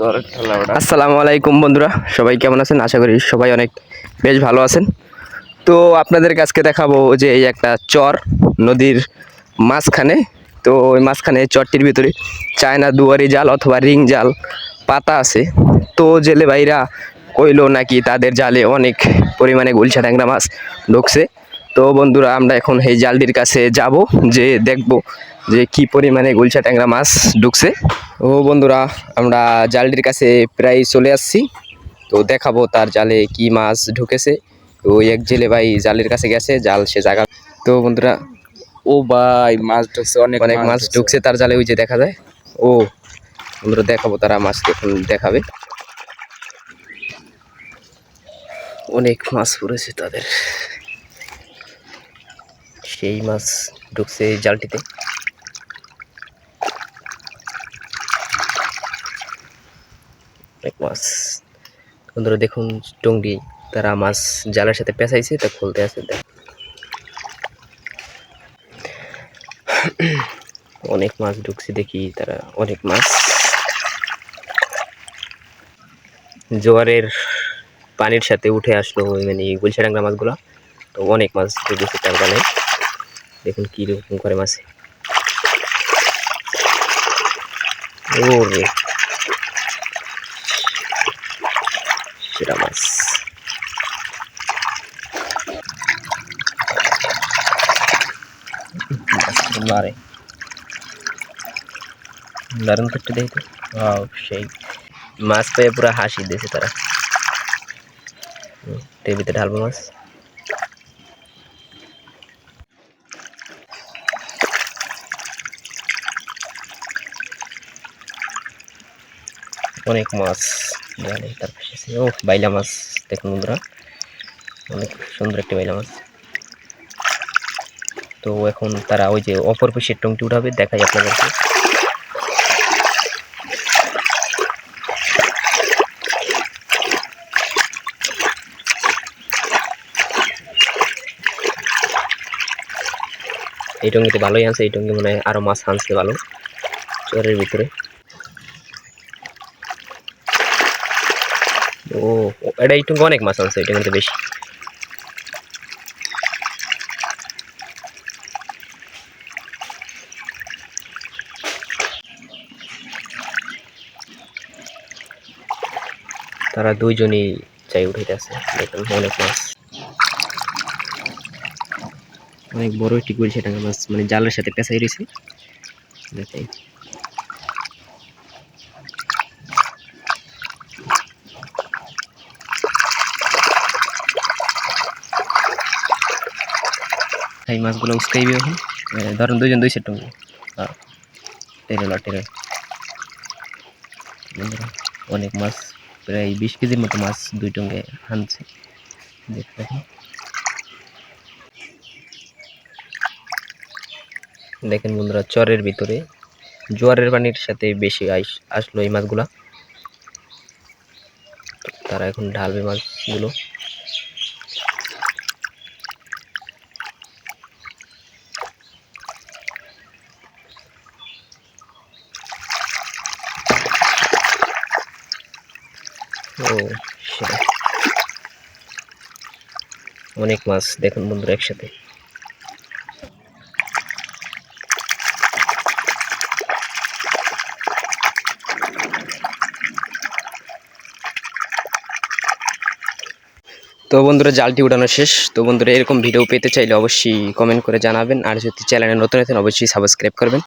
আসসালামু আলাইকুম বন্ধুরা, সবাই কেমন আছেন? আশা করি সবাই অনেক বেশ ভালো আছেন। তো আপনাদের কাছকে দেখাবো যে এই একটা চর নদীর মাঝখানে, তো ওই মাঝখানে চরটির ভিতরে চায়না দুয়ারি জাল অথবা রিং জাল পাতা আছে। তো জেলে ভাইরা কইলো নাকি তাদের জালে অনেক পরিমাণে গুলশা ট্যাংরা মাছ ঢুকছে। তো বন্ধুরা আমরা এখন এই জালটির কাছে যাব যে দেখব যে কি পরিমাণে গুলশা ট্যাংরা মাছ ঢুকছে। ও বন্ধুরা আমরা জালটির কাছে প্রায় চলে আসছি। তো দেখাবো তার জালে কি মাছ ঢুকেছে। তো এক জেলে ভাই জালের কাছে গেছে জাল সে জায়গা। তো বন্ধুরা ও ভাই মাছ ঢুকছে অনেক অনেক মাছ ঢুকছে। তার জালে ওই যে দেখা যায়। ও বন্ধুরা দেখাবো তারা মাছ এখন দেখাবে। অনেক মাছ পড়েছে তাদের। সেই মাছ ঢুকছে এই জালটিতে। মাছ। বন্ধুরা, দেখুন টঙ্গি। তারা মাছ জালের সাথে পেঁচাইছে তা খুলতে আছে অনেক মাছ ঢুকছে দেখি, তারা অনেক মাছ। জোয়ারের পানির সাথে উঠে আসলো মানে গুলছাডাঙ্গা মাছগুলো। তো অনেক মাছ ঢুকেছে তার গালে দেখুন কীরকম করে মাছে। মাছ। মারে। দারুণ তো একটু দেখি তো সেই। মাছ পেয়ে পুরো হাসি দিয়েছে তারা। টেবিতে ঢালবো মাছ। অনেক মাছ জালে তার পাশে আছে। ও বাইলা মাছ দেখুন বন্ধুরা। অনেক সুন্দর একটি বাইলা মাছ তো এখন তারা ওই যে অপর পিসের টংটি উঠাবে, দেখাই আপনাদেরকে। এই টঙ্গিতে ভালোই আনছে এই টঙ্গি মনে হয় আরও মাছ আনছে ভালো, চরের ভিতরে। ও, এটা টঙ্গি অনেক মাছ আনছে এটা কিন্তু বেশি। তারা দুইজনই চাই উঠাইতে আছে অনেক মাছ। অনেক বড় একটি গুলশা টাঙ্গা মাছ মানে জালের সাথে পেঁচাই রয়েছে। দেখাই এই মাছগুলো উস্কাইবে এখন ধরেন দুইজন দুই সেট টঙ্গি হ্যাঁ টেরে অনেক মাছ, প্রায় বিশ কেজির মতো মাছ দুই টঙ্গে আনছে। দেখতে দেখেন দেখেন বন্ধুরা, চরের ভিতরে জোয়ারের পানির সাথে বেশি আইস, আসলো এই মাছগুলা। তারা এখন ঢালবে মাছগুলো। ও অনেক মাছ দেখুন বন্ধুরা একসাথে। তো বন্ধুরা, জালটি উঠানো শেষ। তো বন্ধুরা, এরকম ভিডিও পেতে চাইলে অবশ্যই কমেন্ট করে জানাবেন। আর যদি চ্যানেলে নতুন আছেন, অবশ্যই সাবস্ক্রাইব করবেন।